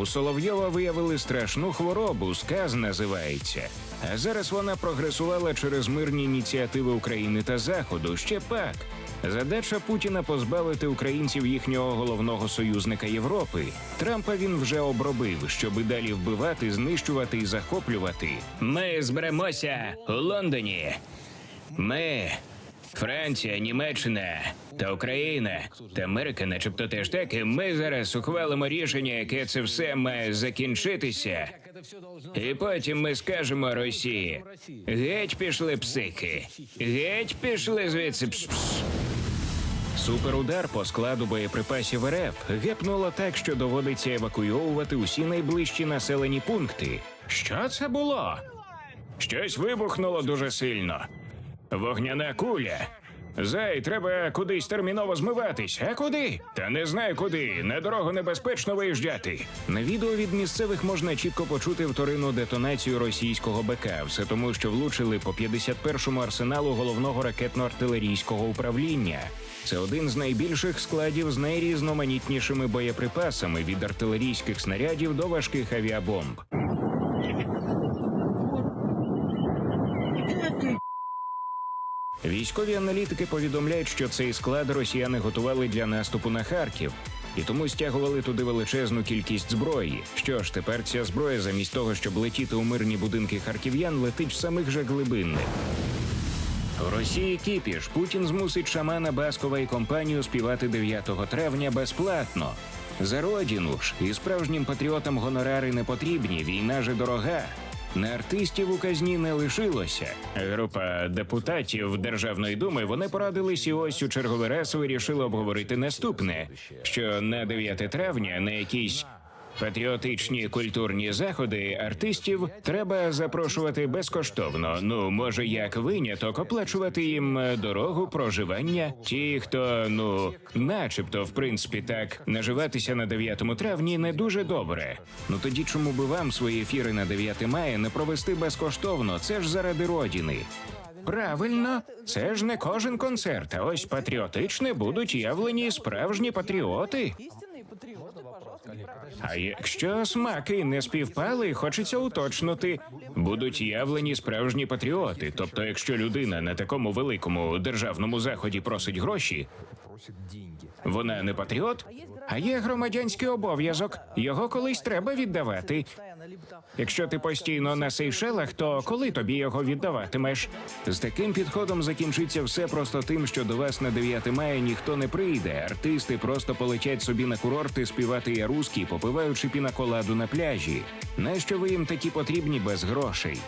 У Соловйова виявили страшну хворобу, сказ називається. А зараз вона прогресувала через мирні ініціативи України та Заходу. Ще пак. Задача Путіна позбавити українців їхнього головного союзника Європи. Трампа він вже обробив, щоби далі вбивати, знищувати і захоплювати. Ми зберемося у Лондоні. Ми, Франція, Німеччина та Україна та Америка, начебто теж так. І ми зараз ухвалимо рішення, яке це все має закінчитися. І потім ми скажемо Росії: геть пішли психи, геть пішли звідси. Пш-пш. Суперудар по складу боєприпасів РФ гепнуло так, що доводиться евакуйовувати усі найближчі населені пункти. Що це було? Щось вибухнуло дуже сильно. Вогняна куля. Зай, треба кудись терміново змиватись. А куди? Та не знаю куди. На дорогу небезпечно виїжджати. На відео від місцевих можна чітко почути вторинну детонацію російського БК. Все тому, що влучили по 51-му арсеналу головного ракетно-артилерійського управління. Це один з найбільших складів з найрізноманітнішими боєприпасами від артилерійських снарядів до важких авіабомб. Військові аналітики повідомляють, що цей склад росіяни готували для наступу на Харків. І тому стягували туди величезну кількість зброї. Що ж, тепер ця зброя, замість того, щоб летіти у мирні будинки харків'ян, летить в самих же глибинних. У Росії кіпіш Путін змусить шамана Баскова і компанію співати 9 травня безплатно. За родину ж і справжнім патріотам гонорари не потрібні. Війна же дорога. На артистів у казні не лишилося. Група депутатів Державної думи вони порадились і ось у черговий раз вирішили обговорити наступне: що на 9 травня на якійсь Патріотичні культурні заходи артистів треба запрошувати безкоштовно. Ну, може, як виняток, оплачувати їм е, дорогу, проживання. Ті, хто ну, начебто, в принципі, так наживатися на 9 травні не дуже добре. Ну тоді чому би вам свої ефіри на 9 мая не провести безкоштовно? Це ж заради родини. Правильно, це ж не кожен концерт. А ось патріотичне будуть явлені справжні патріоти. А якщо смаки не співпали, хочеться уточнити, будуть явлені справжні патріоти. Тобто, якщо людина на такому великому державному заході просить гроші, вона не патріот, а є громадянський обов'язок. Його колись треба віддавати. Якщо ти постійно на Сейшелах, то коли тобі його віддаватимеш? З таким підходом закінчиться все просто тим, що до вас на 9 мая ніхто не прийде. Артисти просто полетять собі на курорти співати я русський, попиваючи пінаколаду на пляжі. Нащо ви їм такі потрібні без грошей?